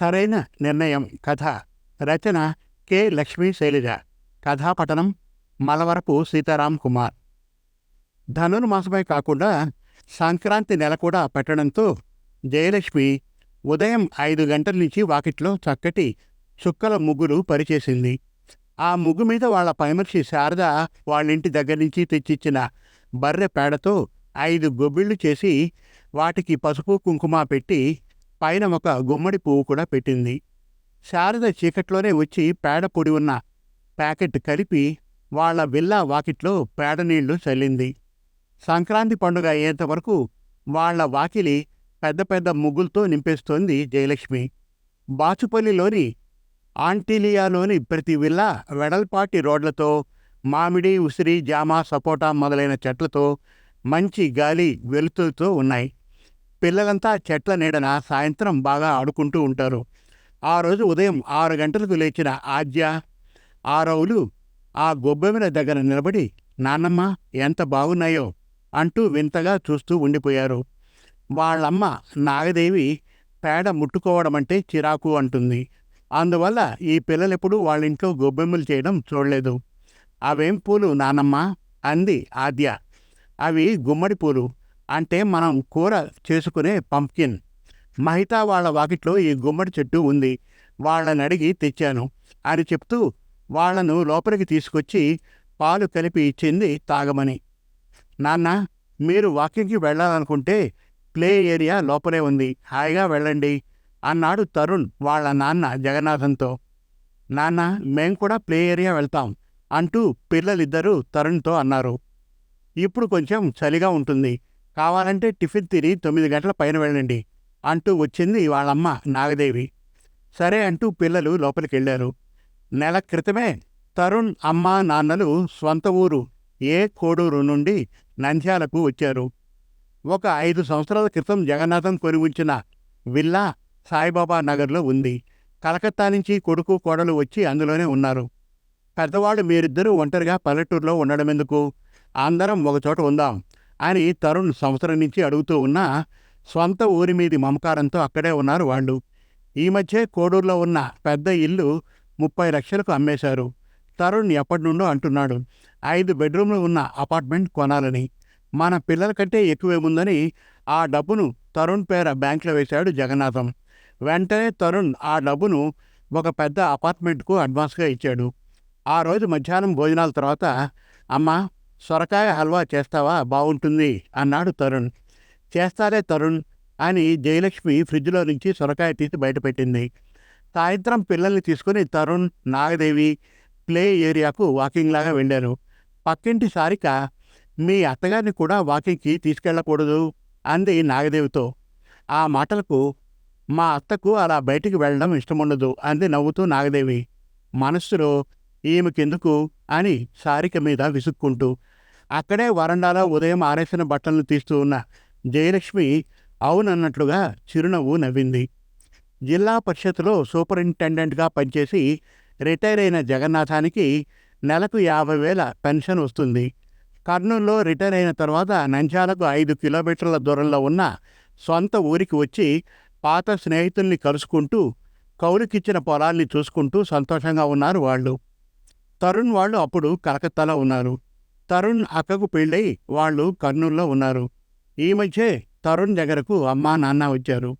సరైన నిర్ణయం. కథ. రచన కె. లక్ష్మీ శైలజ. కథాపఠనం మలవరపు సీతారాం కుమార్. ధనుర్మాసమే కాకుండా సంక్రాంతి నెల కూడా పెట్టడంతో జయలక్ష్మి ఉదయం ఐదు గంటల నుంచి వాకిట్లో చక్కటి చుక్కల ముగ్గులు పరిచేసింది. ఆ ముగ్గు మీద వాళ్ళ పైమర్షి శారద వాళ్ళింటి దగ్గర నుంచి తెచ్చిచ్చిన బర్రె పేడతో ఐదు గొబ్బిళ్ళు చేసి వాటికి పసుపు కుంకుమ పెట్టి పైన ఒక గుమ్మడి పువ్వు కూడా పెట్టింది. శారద చీకట్లోనే వచ్చి పేడ పొడి ఉన్న ప్యాకెట్ కలిపి వాళ్ళ విల్లా వాకిట్లో పేడ నీళ్ళు చల్లింది. సంక్రాంతి పండుగ అయ్యేంత వరకు వాళ్ళ వాకిలి పెద్ద పెద్ద ముగ్గులతో నింపేస్తోంది జయలక్ష్మి. బాచుపల్లిలోని ఆంటీలియాలోని ప్రతి విల్లా వెడల్పాటి రోడ్లతో మామిడి ఉసిరి జామ సపోటా మొదలైన చెట్లతో మంచి గాలి వెలుతురుతో ఉన్నాయి. పిల్లలంతా చెట్ల నీడన సాయంత్రం బాగా ఆడుకుంటూ ఉంటారు. ఆ రోజు ఉదయం ఆరు గంటలకు లేచిన ఆద్య ఆరవులు ఆ గొబ్బెమిన దగ్గర నిలబడి నాన్నమ్మ ఎంత బాగున్నాయో అంటూ వింతగా చూస్తూ ఉండిపోయారు. వాళ్ళమ్మ నాగదేవి పేడ ముట్టుకోవడం అంటే చిరాకు అంటుంది. అందువల్ల ఈ పిల్లలెప్పుడు వాళ్ళింట్లో గొబ్బెమ్మలు చేయడం చూడలేదు. అవేం పూలు నానమ్మ అంది ఆద్య. అవి గుమ్మడి పూలు. అంటే మనం కూర చేసుకునే పంప్కిన్. మహితా వాళ్ళ వాకిట్లో ఈ గుమ్మడి చెట్టు ఉంది. వాళ్ళని అడిగి తెచ్చాను. అని చెప్తూ వాళ్ళను లోపలికి తీసుకొచ్చి పాలు కలిపి ఇచ్చింది తాగమని. నాన్న మీరు వాకింగ్కి వెళ్ళాలనుకుంటే ప్లే ఏరియా లోపలే ఉంది. హాయిగా వెళ్ళండి అన్నాడు తరుణ్ వాళ్ళ నాన్న జగన్నాథంతో. నాన్న మేం కూడా ప్లే ఏరియా వెళ్తాం అంటూ పిల్లలిద్దరూ తరుణ్తో అన్నారు. ఇప్పుడు కొంచెం చలిగా ఉంటుంది. కావాలంటే టిఫిన్ తిని తొమ్మిది గంటల పైన వెళ్ళండి అంటూ వచ్చింది వాళ్ళమ్మ నాగదేవి. సరే అంటూ పిల్లలు లోపలికి వెళ్ళారు నెల క్రితమే తరుణ్ అమ్మ నాన్నలు స్వంత ఊరు ఏ కోడూరు నుండి నంద్యాలకు వచ్చారు. ఒక ఐదు సంవత్సరాల క్రితం జగన్నాథం కొని ఉంచిన విల్లా సాయిబాబా నగర్లో ఉంది. కలకత్తా నుంచి కొడుకు కోడలు వచ్చి అందులోనే ఉన్నారు. పెద్దవాళ్ళు మీరిద్దరూ ఒంటరిగా పల్లెటూరులో ఉండడం ఎందుకు అందరం ఒకచోట ఉందాం. అని తరుణ్ సంవత్సరం నుంచి అడుగుతూ ఉన్నా స్వంత ఊరి మీది మమకారంతో అక్కడే ఉన్నారు వాళ్ళు. ఈ మధ్య కోడూరులో ఉన్న పెద్ద ఇల్లు ముప్పై లక్షలకు అమ్మేశారు. తరుణ్ ఎప్పటి నుండో అంటున్నాడు ఐదు బెడ్రూమ్లు ఉన్న అపార్ట్మెంట్ కొనాలని. మన పిల్లల కంటే ఎక్కువేముందని ఆ డబ్బును తరుణ్ పేర బ్యాంకులో వేశాడు జగన్నాథం. వెంటనే తరుణ్ ఆ డబ్బును ఒక పెద్ద అపార్ట్మెంట్కు అడ్వాన్స్గా ఇచ్చాడు. ఆ రోజు మధ్యాహ్నం భోజనాల తర్వాత అమ్మా సొరకాయ హల్వా చేస్తావా? బాగుంటుంది అన్నాడు తరుణ్. చేస్తారే తరుణ్ అని జయలక్ష్మి ఫ్రిడ్జ్లో నుంచి సొరకాయ తీసి బయటపెట్టింది సాయంత్రం పిల్లల్ని తీసుకుని తరుణ్ నాగదేవి ప్లే ఏరియాకు వాకింగ్ లాగా వెళ్ళారు. పక్కింటి సారిక మీ అత్తగారిని కూడా వాకింగ్కి తీసుకెళ్ళకూడదు అంది నాగదేవితో. ఆ మాటలకు మా అత్తకు అలా బయటికి వెళ్ళడం ఇష్టముండదు అంది నవ్వుతూ నాగదేవి. మనస్సులో ఈమెకెందుకు? అని సారిక మీద విసుక్కుంటూ అక్కడే వరండాలో ఉదయం ఆరేసిన బట్టలను తీస్తూ ఉన్న జయలక్ష్మి అవునన్నట్లుగా చిరునవ్వు నవ్వింది. జిల్లా పరిషత్లో సూపరింటెండెంట్గా పనిచేసి రిటైర్ అయిన జగన్నాథానికి నెలకు యాభై వేల పెన్షన్ వస్తుంది. కర్నూలులో రిటైర్ అయిన తర్వాత నంజాలకు ఐదు కిలోమీటర్ల దూరంలో ఉన్న సొంత ఊరికి వచ్చి పాత స్నేహితుల్ని కలుసుకుంటూ కౌలుకిచ్చిన పొలాల్ని చూసుకుంటూ సంతోషంగా ఉన్నారు వాళ్ళు. తరుణ్ వాళ్ళు అప్పుడు కలకత్తాలో ఉన్నారు. తరుణ్ అక్కకు పెళ్ళై వాళ్ళు కర్నూలులో ఉన్నారు. ఈ మధ్యే తరుణ్ దగ్గరకు అమ్మా నాన్న వచ్చారు.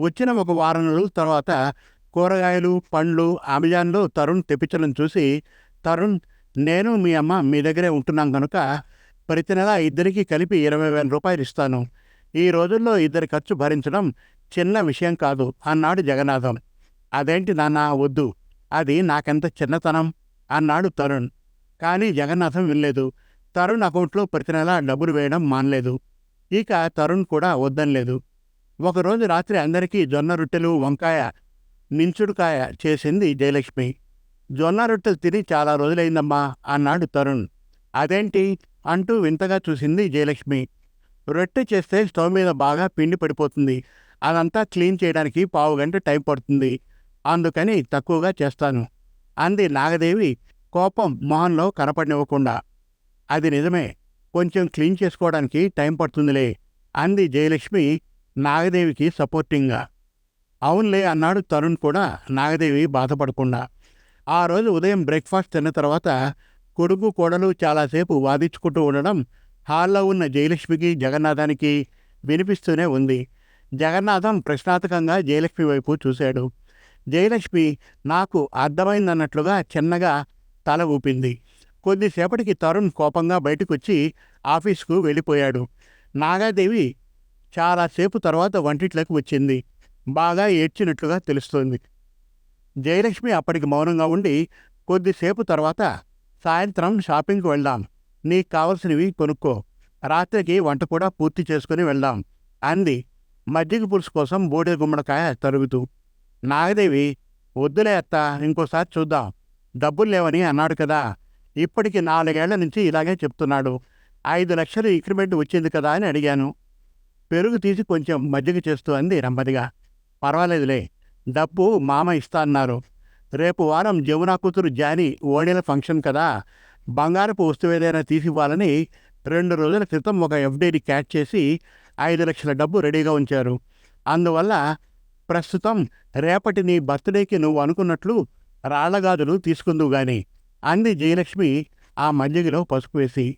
వచ్చిన ఒక వారం రోజుల తర్వాత కూరగాయలు పండ్లు అమెజాన్లో తరుణ్ తెప్పించడం చూసి తరుణ్ నేను మీ అమ్మ మీ దగ్గరే ఉంటున్నాం కనుక ప్రతి నెల ఇద్దరికీ కలిపి ఇరవై వేల రూపాయలు ఇస్తాను. ఈ రోజుల్లో ఇద్దరి ఖర్చు భరించడం చిన్న విషయం కాదు అన్నాడు జగన్నాథం. అదేంటి నాన్న వద్దు. అది నాకెంత చిన్నతనం అన్నాడు తరుణ్. కానీ జగన్నాథం వినలేదు. తరుణ్ అకౌంట్లో ప్రతి నెల డబ్బులు వేయడం మానలేదు. ఇక తరుణ్ కూడా వద్దనలేదు. ఒకరోజు రాత్రి అందరికీ జొన్న రొట్టెలు వంకాయ నించుడుకాయ చేసింది జయలక్ష్మి. జొన్న రొట్టెలు తిని చాలా రోజులైందమ్మా అన్నాడు తరుణ్. అదేంటి? అంటూ వింతగా చూసింది జయలక్ష్మి. రొట్టె చేస్తే స్టవ్ మీద బాగా పిండి పడిపోతుంది. అదంతా క్లీన్ చేయడానికి పావు గంట టైం పడుతుంది. అందుకని తక్కువగా చేస్తాను. అంది నాగదేవి. కోపం మొహంలో కనపడినివ్వకుండా. అది నిజమే. కొంచెం క్లీన్ చేసుకోవడానికి టైం పడుతుందిలే అంది జయలక్ష్మి నాగదేవికి సపోర్టింగ్గా. అవునులే అన్నాడు తరుణ్ కూడా నాగదేవి బాధపడకుండా. ఆ రోజు ఉదయం బ్రేక్ఫాస్ట్ తిన్న తర్వాత కొడుకు కోడలు చాలాసేపు వాదించుకుంటూ ఉండడం హాల్లో ఉన్న జయలక్ష్మికి జగన్నాథానికి వినిపిస్తూనే ఉంది. జగన్నాథం ప్రశ్నార్థకంగా జయలక్ష్మి వైపు చూశాడు. జయలక్ష్మి నాకు అర్థమైందన్నట్లుగా చిన్నగా తల ఊపింది. కొద్దిసేపటికి తరుణ్ కోపంగా బయటకొచ్చి ఆఫీస్కు వెళ్ళిపోయాడు. నాగాదేవి చాలాసేపు తర్వాత వంటిట్లోకి వచ్చింది. బాగా ఏడ్చినట్లుగా తెలుస్తోంది. జయలక్ష్మి అప్పటికి మౌనంగా ఉండి కొద్దిసేపు తర్వాత సాయంత్రం షాపింగ్కి వెళ్దాం. నీకు కావలసినవి కొనుక్కో. రాత్రికి వంట కూడా పూర్తి చేసుకుని వెళ్దాం అంది. మజ్జిగ పులుసు కోసం బూడిద గుమ్మడికాయ తరుగుతూ. నాగదేవి వద్దులే అత్త ఇంకోసారి చూద్దాం. డబ్బులు లేవని అన్నాడు కదా. ఇప్పటికి నాలుగేళ్ళ నుంచి ఇలాగే చెప్తున్నాడు. ఐదు లక్షలు ఇంక్రిమెంట్ వచ్చింది కదా అని అడిగాను. పెరుగు తీసి కొంచెం మజ్జిగ చేస్తూ అంది నెమ్మదిగా. పర్వాలేదులే డబ్బు మామ ఇస్తా అన్నారు రేపు వారం జమునా కూతురు జాని ఓణీల ఫంక్షన్ కదా. బంగారపు వస్తువు ఏదైనా తీసివ్వాలని రెండు రోజుల క్రితం ఒక ఎఫ్డీని క్యాచ్ చేసి ఐదు లక్షల డబ్బు రెడీగా ఉంచారు. అందువల్ల ప్రస్తుతం రేపటి నీ బర్త్డేకి నువ్వు అనుకున్నట్లు రాళ్ళగాదులు తీసుకుందువు గాని. అంది జయలక్ష్మి ఆ మజ్జిగలో పసుపు వేసి.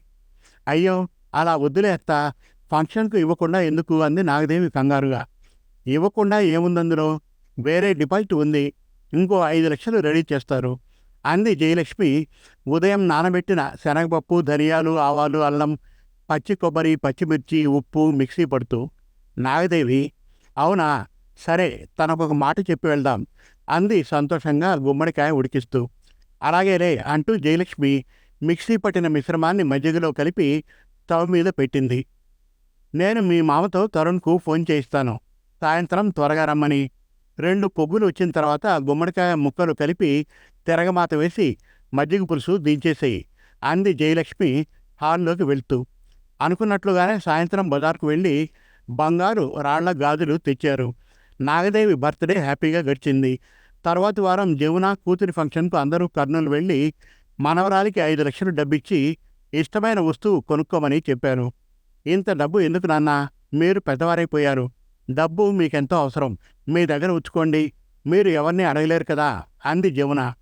అయ్యో అలా వద్దులేస్తా ఫంక్షన్కు ఇవ్వకుండా ఎందుకు? అంది నాగదేవి కంగారుగా. ఇవ్వకుండా ఏముందందులో? వేరే డిపాజిట్ ఉంది ఇంకో ఐదు లక్షలు రెడీ చేస్తారు అంది జయలక్ష్మి. ఉదయం నానబెట్టిన శనగపప్పు ధనియాలు ఆవాలు అల్లం పచ్చి కొబ్బరి పచ్చిమిర్చి ఉప్పు మిక్సీ పడుతూ నాగదేవి అవునా? సరే తనకొక మాట చెప్పి వెళ్దాం అంది సంతోషంగా గుమ్మడికాయ ఉడికిస్తూ. అలాగేలే అంటూ జయలక్ష్మి మిక్సీ పట్టిన మిశ్రమాన్ని మజ్జిగలో కలిపి స్టవ్ మీద పెట్టింది. నేను మీ మామతో తరుణ్కు ఫోన్ చేయిస్తాను. సాయంత్రం త్వరగా రమ్మని. రెండు పొగ్గులు వచ్చిన తర్వాత గుమ్మడికాయ ముక్కలు కలిపి తిరగమాత వేసి మజ్జిగ పులుసు దించేసేయి అంది జయలక్ష్మి హాల్లోకి వెళ్తూ. అనుకున్నట్లుగానే సాయంత్రం బజార్కు వెళ్ళి బంగారు రాళ్ళ గాజులు తెచ్చారు. నాగదేవి బర్త్డే హ్యాపీగా గడిచింది. తర్వాతి వారం జమున కూతురి ఫంక్షన్కు అందరూ కర్నూలు వెళ్ళి మనవరాలికి ఐదు లక్షలు డబ్బిచ్చి ఇష్టమైన వస్తువు కొనుక్కోమని చెప్పాను ఇంత డబ్బు ఎందుకు నాన్న? మీరు పెద్దవారైపోయారు. డబ్బు మీకెంతో అవసరం. మీ దగ్గర ఉంచుకోండి. మీరు ఎవరిని అడగలేరు కదా? అంది జమున.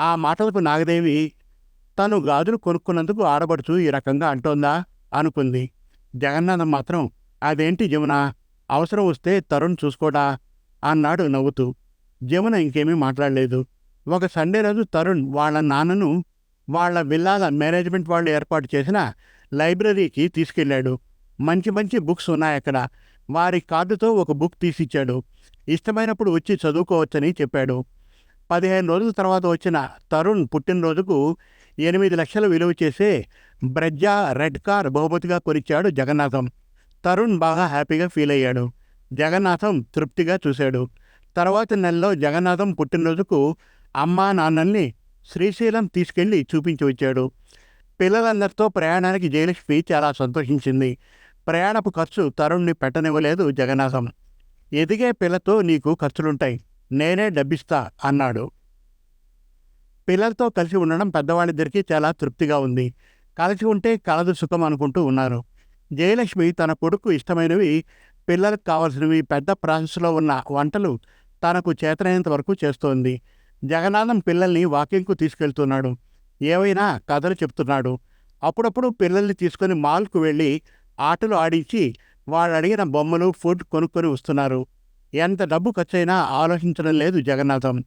ఆ మాటలకు నాగదేవి తను గాజులు కొనుక్కున్నందుకు ఆడబడుచు ఈ రకంగా అంటోందా? అనుకుంది. జగన్నాథం మాత్రం అదేంటి జమున? అవసరం వస్తే తరుణ్ చూసుకోడా? అన్నాడు నవ్వుతూ. జమున ఇంకేమీ మాట్లాడలేదు. ఒక సండే రోజు తరుణ్ వాళ్ళ నాన్నను వాళ్ళ విల్లాల మేనేజ్మెంట్ వాళ్ళు ఏర్పాటు చేసిన లైబ్రరీకి తీసుకెళ్ళాడు. మంచి మంచి బుక్స్ ఉన్నాయి అక్కడ. వారి కార్డుతో ఒక బుక్ తీసిచ్చాడు. ఇష్టమైనప్పుడు వచ్చి చదువుకోవచ్చని చెప్పాడు. పదిహేను రోజుల తర్వాత వచ్చిన తరుణ్ పుట్టినరోజుకు ఎనిమిది లక్షలు విలువ చేసే బ్రజ్జా రెడ్ కార్ బహుమతిగా కొనిచ్చాడు జగన్నాథం. తరుణ్ బాగా హ్యాపీగా ఫీల్ అయ్యాడు. జగన్నాథం తృప్తిగా చూశాడు. తర్వాత నెలలో జగన్నాథం పుట్టినరోజుకు అమ్మా నాన్నల్ని శ్రీశైలం తీసుకెళ్ళి చూపించి వచ్చాడు పిల్లలందరితో ప్రయాణానికి జయలక్ష్మి చాలా సంతోషించింది. ప్రయాణపు ఖర్చు తరుణ్ణి పెట్టనివ్వలేదు జగన్నాథం. ఎదిగే పిల్లతో నీకు ఖర్చులుంటాయి. నేనే డబ్బిస్తా అన్నాడు. పిల్లలతో కలిసి ఉండడం పెద్దవాళ్ళిద్దరికీ చాలా తృప్తిగా ఉంది. కలిసి ఉంటే కలదు సుఖం అనుకుంటూ ఉన్నారు. జయలక్ష్మి తన కొడుకు ఇష్టమైనవి పిల్లలకు కావలసినవి పెద్ద ప్రాసెస్లో ఉన్న వంటలు తనకు చేతనైనంత వరకు చేస్తోంది. జగన్నాథం పిల్లల్ని వాకింగ్కు తీసుకెళ్తున్నాడు. ఏవైనా కథలు చెప్తున్నాడు. అప్పుడప్పుడు పిల్లల్ని తీసుకొని మాల్కు వెళ్ళి ఆటలు ఆడించి వాళ్ళు అడిగిన బొమ్మలు ఫుడ్ కొనుక్కొని వస్తున్నారు. ఎంత డబ్బు ఖర్చైనా ఆలోచించడం లేదు జగన్నాథం.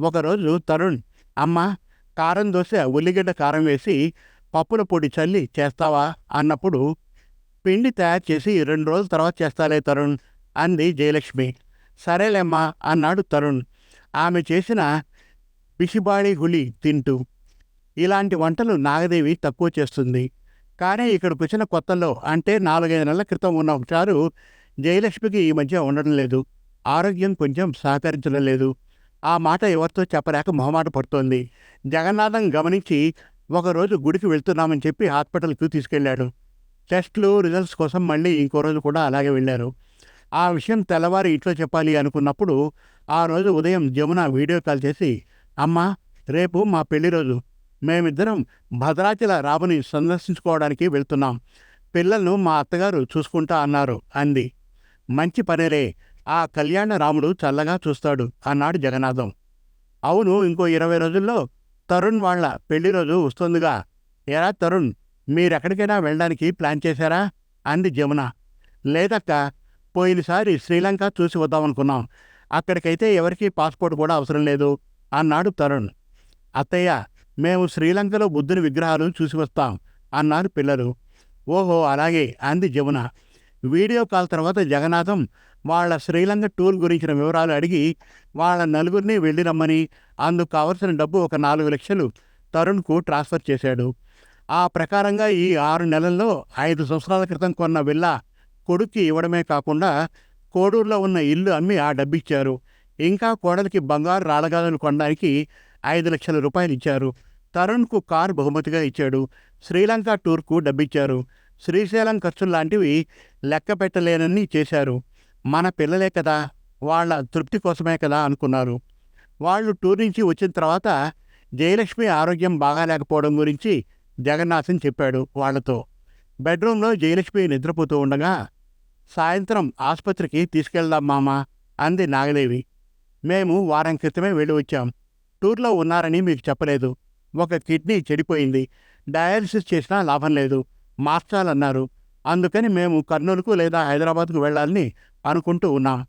ఒకరోజు తరుణ్ అమ్మ కారం దోశ ఉల్లిగడ్డ కారం వేసి పప్పుల పొడి చల్లి చేస్తావా? అన్నప్పుడు పిండి తయారు చేసి రెండు రోజుల తర్వాత చేస్తాలే తరుణ్ అంది జయలక్ష్మి. సరేలేమ్మా అన్నాడు తరుణ్. ఆమె చేసిన పిసిబాడి హులి తింటూ ఇలాంటి వంటలు నాగదేవి తక్కువ చేస్తుంది. కానీ ఇక్కడికి వచ్చిన కొత్తలో అంటే నాలుగైదు నెలల క్రితం ఉన్న ఒకసారు జయలక్ష్మికి ఈ మధ్య ఉండడం లేదు. ఆరోగ్యం కొంచెం సహకరించడం లేదు. ఆ మాట ఎవరితో చెప్పలేక మొహమాట పడుతోంది. జగన్నాథం గమనించి ఒకరోజు గుడికి వెళ్తున్నామని చెప్పి హాస్పిటల్కి తీసుకెళ్ళాడు టెస్ట్లు రిజల్ట్స్ కోసం మళ్ళీ ఇంకో రోజు కూడా అలాగే వెళ్ళారు. ఆ విషయం తెల్లవారి ఇంట్లో చెప్పాలి అనుకున్నప్పుడు ఆ రోజు ఉదయం జమున వీడియో కాల్ చేసి అమ్మా రేపు మా పెళ్ళి రోజు. మేమిద్దరం భద్రాచల రాముని సందర్శించుకోవడానికి వెళ్తున్నాం. పిల్లలను మా అత్తగారు చూసుకుంటా అన్నారు అంది. మంచి పనేరే. ఆ కళ్యాణ రాముడు చల్లగా చూస్తాడు అన్నాడు జగన్నాథం. అవును ఇంకో ఇరవై రోజుల్లో తరుణ్ వాళ్ళ పెళ్ళి రోజు వస్తుందిగా. ఎరా తరుణ్ మీరెక్కడికైనా వెళ్ళడానికి ప్లాన్ చేశారా? అంది జమున. లేదక్క. పోయినసారి శ్రీలంక చూసి వద్దామనుకున్నాం. అక్కడికైతే ఎవరికీ పాస్పోర్ట్ కూడా అవసరం లేదు అన్నాడు తరుణ్. అత్తయ్య మేము శ్రీలంకలో బుద్ధుని విగ్రహాలు చూసి వస్తాం అన్నారు పిల్లలు. ఓహో అలాగే అంది జమున. వీడియో కాల్ తర్వాత జగన్నాథం వాళ్ళ శ్రీలంక టూర్ గురించిన వివరాలు అడిగి వాళ్ళ నలుగురిని వెళ్ళి రమ్మని అందుకు కావలసిన డబ్బు ఒక నాలుగు లక్షలు తరుణ్కు ట్రాన్స్ఫర్ చేశాడు. ఆ ప్రకారంగా ఈ ఆరు నెలల్లో ఐదు సంవత్సరాల క్రితం కొన్న విల్లా కొడుక్కి ఇవ్వడమే కాకుండా కోడూరులో ఉన్న ఇల్లు అమ్మి ఆ డబ్బిచ్చారు. ఇంకా కోడలికి బంగారు రాళ్ళగాలను కొనడానికి ఐదు లక్షల రూపాయలు ఇచ్చారు. తరుణ్కు కారు బహుమతిగా ఇచ్చాడు. శ్రీలంక టూర్కు డబ్బిచ్చారు. శ్రీశైలం ఖర్చులు లాంటివి లెక్క పెట్టలేనని చేశారు. మన పిల్లలే కదా వాళ్ళ తృప్తి కోసమే కదా అనుకున్నారు. వాళ్ళు టూర్ నుంచి వచ్చిన తర్వాత జయలక్ష్మి ఆరోగ్యం బాగాలేకపోవడం గురించి జగన్నాథన్ చెప్పాడు వాళ్ళతో బెడ్రూమ్లో జయలక్ష్మి నిద్రపోతూ ఉండగా సాయంత్రం ఆసుపత్రికి తీసుకెళ్దాం మామా అంది నాగదేవి. మేము వారం క్రితమే వెళ్ళి వచ్చాం. టూర్లో ఉన్నారని మీకు చెప్పలేదు. ఒక కిడ్నీ చెడిపోయింది. డయాలసిస్ చేసినా లాభం లేదు. మార్చాలన్నారు అందుకని మేము కర్నూలుకు లేదా హైదరాబాద్కు వెళ్ళాలని అనుకుంటూ ఉన్నాం.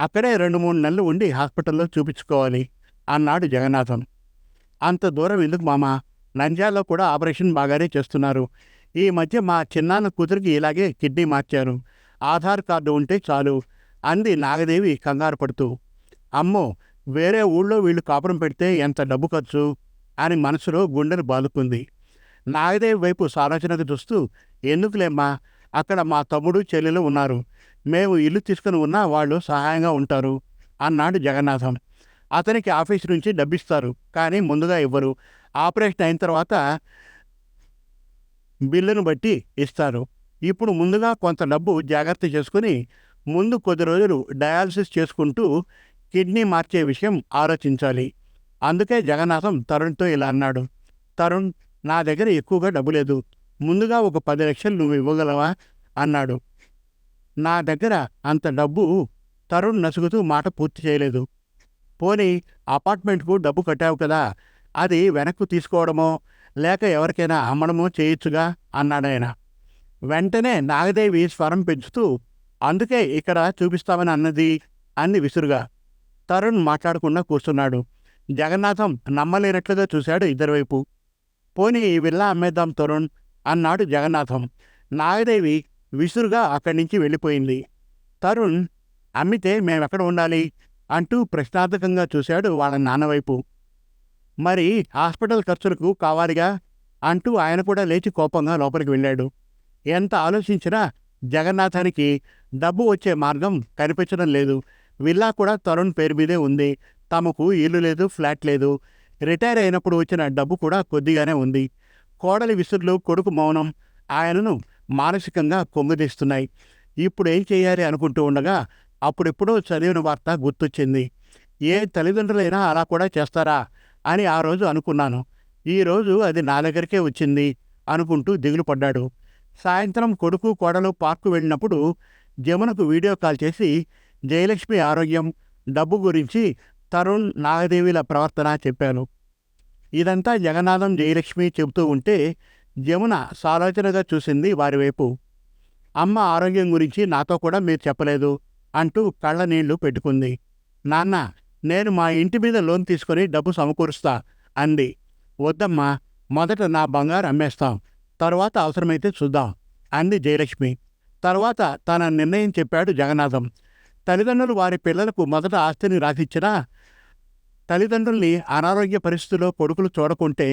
అక్కడే రెండు మూడు నెలలు ఉండి హాస్పిటల్లో చూపించుకోవాలి అన్నాడు జగన్నాథం. అంత దూరం ఎందుకు మామా? నంజాలో కూడా ఆపరేషన్ బాగానే చేస్తున్నారు. ఈ మధ్య మా చిన్నాన్న కూతురికి ఇలాగే కిడ్నీ మార్చారు. ఆధార్ కార్డు ఉంటే చాలు అంది నాగదేవి కంగారు పడుతూ. అమ్మో వేరే ఊళ్ళో వీళ్ళు కాపురం పెడితే ఎంత డబ్బు ఖర్చు? అని మనసులో గుండెను బాదుకుంది. నాగదేవి వైపు సాలోచనకు చూస్తూ ఎందుకులేమ్మా అక్కడ మా తమ్ముడు చెల్లెలు ఉన్నారు. మేము ఇల్లు తీసుకుని ఉన్నా వాళ్ళు సహాయంగా ఉంటారు అన్నాడు జగన్నాథం. అతనికి ఆఫీస్ నుంచి డబ్బిస్తారు కానీ ముందుగా ఇవ్వరు. ఆపరేషన్ అయిన తర్వాత బిల్లును బట్టి ఇస్తారు. ఇప్పుడు ముందుగా కొంత డబ్బు జాగ్రత్త చేసుకుని ముందు కొద్ది రోజులు డయాలసిస్ చేసుకుంటూ కిడ్నీ మార్చే విషయం ఆలోచించాలి. అందుకే జగన్నాథం తరుణ్తో ఇలా అన్నాడు. తరుణ్ నా దగ్గర ఎక్కువగా డబ్బు లేదు. ముందుగా ఒక పది లక్షలు నువ్వు ఇవ్వగలవా? అన్నాడు. నా దగ్గర అంత డబ్బు తరుణ్ నసుగుతూ మాట పూర్తి చేయలేదు. పోనీ అపార్ట్మెంట్కు డబ్బు కట్టావు కదా అది వెనక్కు తీసుకోవడమో లేక ఎవరికైనా అమ్మడమో చేయొచ్చుగా అన్నాడాయన వెంటనే నాగదేవి స్వరం పెంచుతూ అందుకే ఇక్కడ చూపిస్తామని అన్నది అంది విసురుగా. తరుణ్ మాట్లాడకుండా కూర్చున్నాడు. జగన్నాథం నమ్మలేనట్లుగా చూశాడు ఇద్దరివైపు. పోనీ ఈ విల్లా అమ్మేద్దాం తరుణ్ అన్నాడు జగన్నాథం. నాగదేవి విసురుగా అక్కడి నుంచి వెళ్ళిపోయింది. తరుణ్ అమ్మితే మేమెక్కడ ఉండాలి? అంటూ ప్రశ్నార్థకంగా చూశాడు వాళ్ళ నాన్నవైపు మరి హాస్పిటల్ ఖర్చులకు కావాలిగా అంటూ ఆయన కూడా లేచి కోపంగా లోపలికి వెళ్ళాడు. ఎంత ఆలోచించినా జగన్నాథానికి డబ్బు వచ్చే మార్గం కనిపించడం లేదు. విల్లా కూడా తరుణ్ పేరు మీదే ఉంది. తమకు ఇల్లు లేదు ఫ్లాట్ లేదు. రిటైర్ అయినప్పుడు వచ్చిన డబ్బు కూడా కొద్దిగానే ఉంది. కోడలి విసురులు కొడుకు మౌనం ఆయనను మానసికంగా కొంగుదీస్తున్నాయి. ఇప్పుడు ఏం చేయాలి అనుకుంటూ ఉండగా అప్పుడెప్పుడో చదివిన వార్త గుర్తొచ్చింది. ఏ తల్లిదండ్రులైనా అలా కూడా చేస్తారా? అని ఆ రోజు అనుకున్నాను. ఈరోజు అది నా దగ్గరికే వచ్చింది అనుకుంటూ దిగులు పడ్డాడు. సాయంత్రం కొడుకు కోడలు పార్కు వెళ్ళినప్పుడు జమునకు వీడియో కాల్ చేసి జయలక్ష్మి ఆరోగ్యం డబ్బు గురించి తరుణ్ నాగదేవిల ప్రవర్తన చెప్పాను. ఇదంతా జగన్నాథం జయలక్ష్మి చెబుతూ ఉంటే జమున సాలోచనగా చూసింది వారి వైపు. అమ్మ ఆరోగ్యం గురించి నాతో కూడా మీరు చెప్పలేదు అంటూ కళ్ళ నీళ్ళు పెట్టుకుంది. నాన్న నేను మా ఇంటి మీద లోన్ తీసుకొని డబ్బు సమకూరుస్తా అంది. వద్దమ్మా మొదట నా బంగారు అమ్మేస్తాం తరువాత అవసరమైతే చూద్దాం అంది జయలక్ష్మి. తర్వాత తన నిర్ణయం చెప్పాడు జగన్నాథం. తల్లిదండ్రులు వారి పిల్లలకు మొదట ఆస్తిని రాసిచ్చినా తల్లిదండ్రుల్ని అనారోగ్య పరిస్థితుల్లో కొడుకులు చూడకుంటే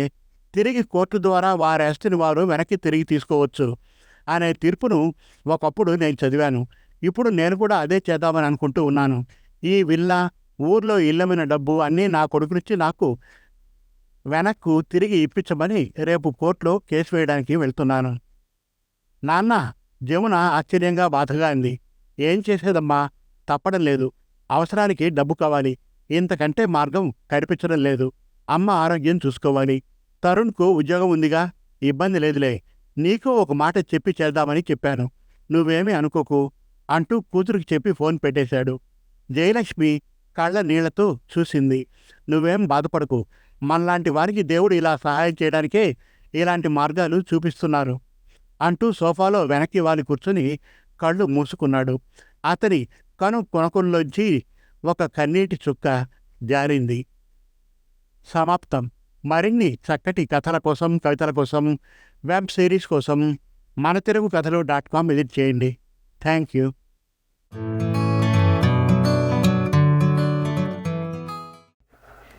తిరిగి కోర్టు ద్వారా వారి ఆస్తిని వారు వెనక్కి తిరిగి తీసుకోవచ్చు అనే తీర్పును ఒకప్పుడు నేను చదివాను. ఇప్పుడు నేను కూడా అదే చేద్దామని అనుకుంటూ ఉన్నాను. ఈ విల్లా ఊర్లో ఇల్లమైన డబ్బు అన్నీ నా కొడుకునిచ్చి నాకు వెనక్కు తిరిగి ఇప్పించమని రేపు కోర్టులో కేసు వేయడానికి వెళ్తున్నాను. నాన్న జమున ఆశ్చర్యంగా బాధగా అంది. ఏం చేసేదమ్మా? తప్పడం లేదు. అవసరానికి డబ్బు కావాలి. ఇంతకంటే మార్గం కనిపించడం లేదు. అమ్మ ఆరోగ్యం చూసుకోవాలి. తరుణ్కు ఉద్యోగం ఉందిగా? ఇబ్బంది లేదులే. నీకు ఒక మాట చెప్పి చేద్దామని చెప్పాను. నువ్వేమీ అనుకోకు అంటూ కూతురికి చెప్పి ఫోన్ పెట్టేశాడు. జయలక్ష్మి కళ్ళ నీళ్ళతో చూసింది. నువ్వేం బాధపడకు. మనలాంటి వారికి దేవుడు ఇలా సహాయం చేయడానికే ఇలాంటి మార్గాలు చూపిస్తున్నారు అంటూ సోఫాలో వెనక్కి వాలి కూర్చుని కళ్ళు మూసుకున్నాడు. అతని కను కొనకుల్లోంచి ఒక కన్నీటి చుక్క జారింది. సమాప్తం. మరిన్ని చక్కటి కథల కోసం కవితల కోసం వెబ్ సిరీస్ కోసం మన తెలుగు కథలు డాట్ కామ్ విజిట్ చేయండి. Thank you